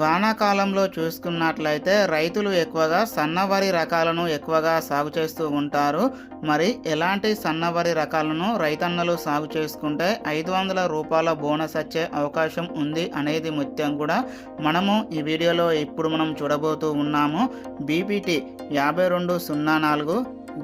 వానాకాలంలో చూసుకున్నట్లయితే రైతులు ఎక్కువగా సన్నవరి రకాలను ఎక్కువగా సాగు చేస్తూ ఉంటారు. మరి ఎలాంటి సన్నవరి రకాలను రైతన్నలు సాగు చేసుకుంటే ఐదు వందల రూపాయల బోనస్ వచ్చే అవకాశం ఉంది అనేది ముత్యం కూడా. మనము ఈ వీడియోలో ఇప్పుడు మనం చూడబోతూ ఉన్నాము. బీపీటీ యాభై రెండు సున్నా నాలుగు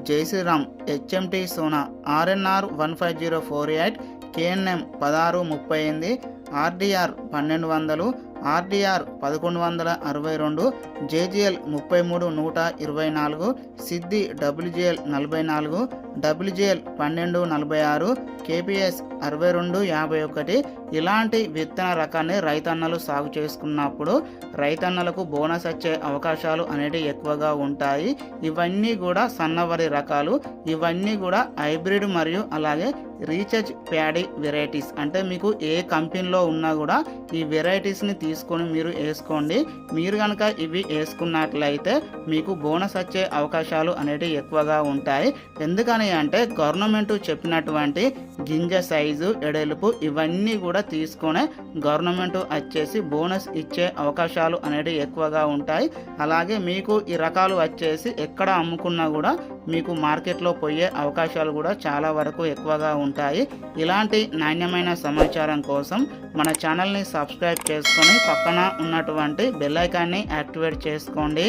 Jai Shri Ram HMT Sona RNR one five zero four eight KNM పదహారు ముప్పై ఎనిమిది ఆర్డిఆర్ పన్నెండు వందలు ఆర్డీఆర్ పదకొండు వందల అరవై రెండు జేజీఎల్ ముప్పై మూడు నూట ఇరవై నాలుగు సిద్ధి డబ్ల్యూజిఎల్ నలభై నాలుగు డబ్ల్యూజిఎల్ పన్నెండు నలభై ఆరు కేపీఎస్ అరవై రెండు యాభై ఒకటి ఇలాంటి విత్తన రకాన్ని రైతన్నలు సాగు చేసుకున్నప్పుడు రైతన్నలకు బోనస్ వచ్చే అవకాశాలు అనేటివి ఎక్కువగా ఉంటాయి. ఇవన్నీ కూడా సన్నవరి రకాలు. ఇవన్నీ కూడా హైబ్రిడ్ మరియు అలాగే రీఛార్జ్ ప్యాడీ వెరైటీస్. అంటే మీకు ఏ కంపెనీలో ఉన్నా కూడా ఈ వెరైటీస్ని తీసుకొని మీరు వేసుకోండి. మీరు కనుక ఇవి వేసుకున్నట్లయితే మీకు బోనస్ వచ్చే అవకాశాలు అనేటివి ఎక్కువగా ఉంటాయి. ఎందుకని అంటే గవర్నమెంట్ చెప్పినటువంటి గింజ సైజు ఎడెలుపు ఇవన్నీ కూడా తీసుకొని గవర్నమెంట్ వచ్చేసి బోనస్ ఇచ్చే అవకాశాలు అనేటివి ఎక్కువగా ఉంటాయి. అలాగే మీకు ఈ రకాలు వచ్చేసి ఎక్కడ అమ్ముకున్నా కూడా మీకు మార్కెట్లో పోయే అవకాశాలు కూడా చాలా వరకు ఎక్కువగా ఉంటాయి. ఇలాంటి నాణ్యమైన సమాచారం కోసం మన ఛానల్ని సబ్స్క్రైబ్ చేసుకొని పక్కన ఉన్నటువంటి బెల్ ఐకాన్ని యాక్టివేట్ చేసుకోండి.